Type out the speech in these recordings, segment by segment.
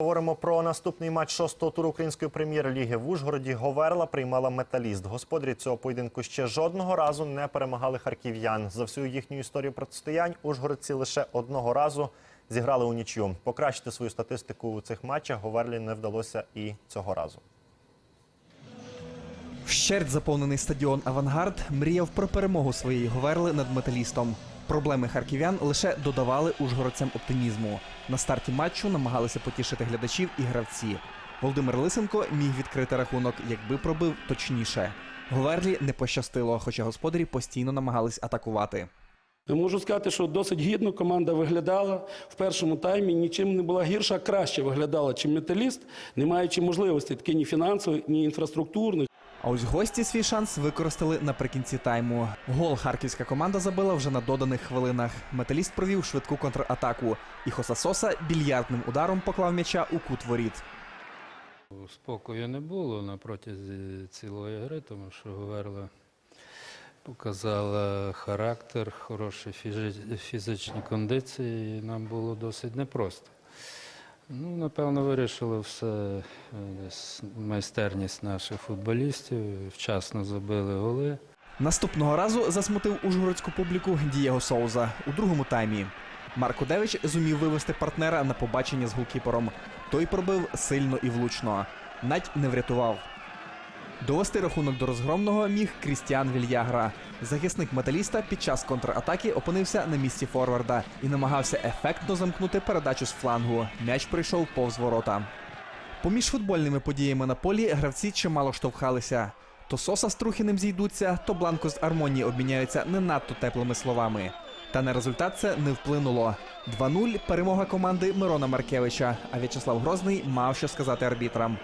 Говоримо про наступний матч шостого туру української прем'єр-ліги. В Ужгороді Говерла приймала металіст. Господарі цього поєдинку ще жодного разу не перемагали харків'ян. За всю їхню історію протистоянь ужгородці лише одного разу зіграли у нічю. Покращити свою статистику у цих матчах Говерлі не вдалося і цього разу. Вщерть заповнений стадіон Авангард мріяв про перемогу своєї говерли над металістом. Проблеми харків'ян лише додавали ужгородцям оптимізму. На старті матчу намагалися потішити глядачів і гравці. Володимир Лисенко міг відкрити рахунок, якби пробив точніше. Говерлі не пощастило, хоча господарі постійно намагались атакувати. Можу сказати, що досить гідно команда виглядала в першому таймі. Нічим не була гірша, краще виглядала, чим металіст, не маючи можливостей такі ні фінансових, ні інфраструктурних. А ось гості свій шанс використали наприкінці тайму. Гол харківська команда забила вже на доданих хвилинах. Металіст провів швидку контратаку, і Хосасоса більярдним ударом поклав м'яча у кут воріт. Спокою не було на протязі цілої гри, тому що Говерла показала характер, хороші фізичні кондиції, і нам було досить непросто. Ну, напевно, вирішили все е, десь майстерність наших футболістів, вчасно забили голи. Наступного разу засмутив ужгородську публіку Дієго Соуза у другому таймі. Марко Девич зумів вивести партнера на побачення з голкіпером. Той пробив сильно і влучно. Надь не врятував. Довести рахунок до розгромного міг Крістіан Вільягра. Захисник металіста під час контратаки опинився на місці форварда і намагався ефектно замкнути передачу з флангу. М'яч прийшов повз ворота. Поміж футбольними подіями на полі гравці чимало штовхалися. То Соса з Трухіним зійдуться, то Бланко з Армонії обміняються не надто теплими словами. Та на результат це не вплинуло. 2-0 перемога команди Мирона Маркевича. А В'ячеслав Грозний мав що сказати арбітрам.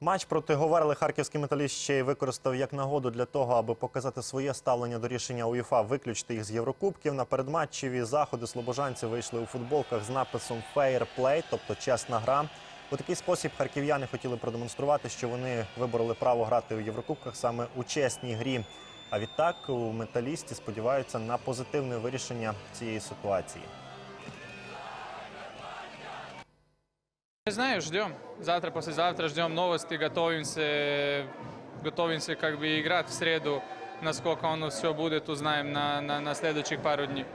Матч проти Говерли харківський металіст ще й використав як нагоду для того, аби показати своє ставлення до рішення УЄФА виключити їх з Єврокубків. На передматчеві заходи слобожанці вийшли у футболках з написом «Fair Play», тобто чесна гра. У такий спосіб харків'яни хотіли продемонструвати, що вони вибороли право грати у Єврокубках саме у чесній грі. А відтак у металісті сподіваються на позитивне вирішення цієї ситуації. знаю, ждем. Завтра, послезавтра ждем новости, готовимся, готовимся как бы играть в среду. Насколько оно все будет, узнаем на, на, на следующих пару дней.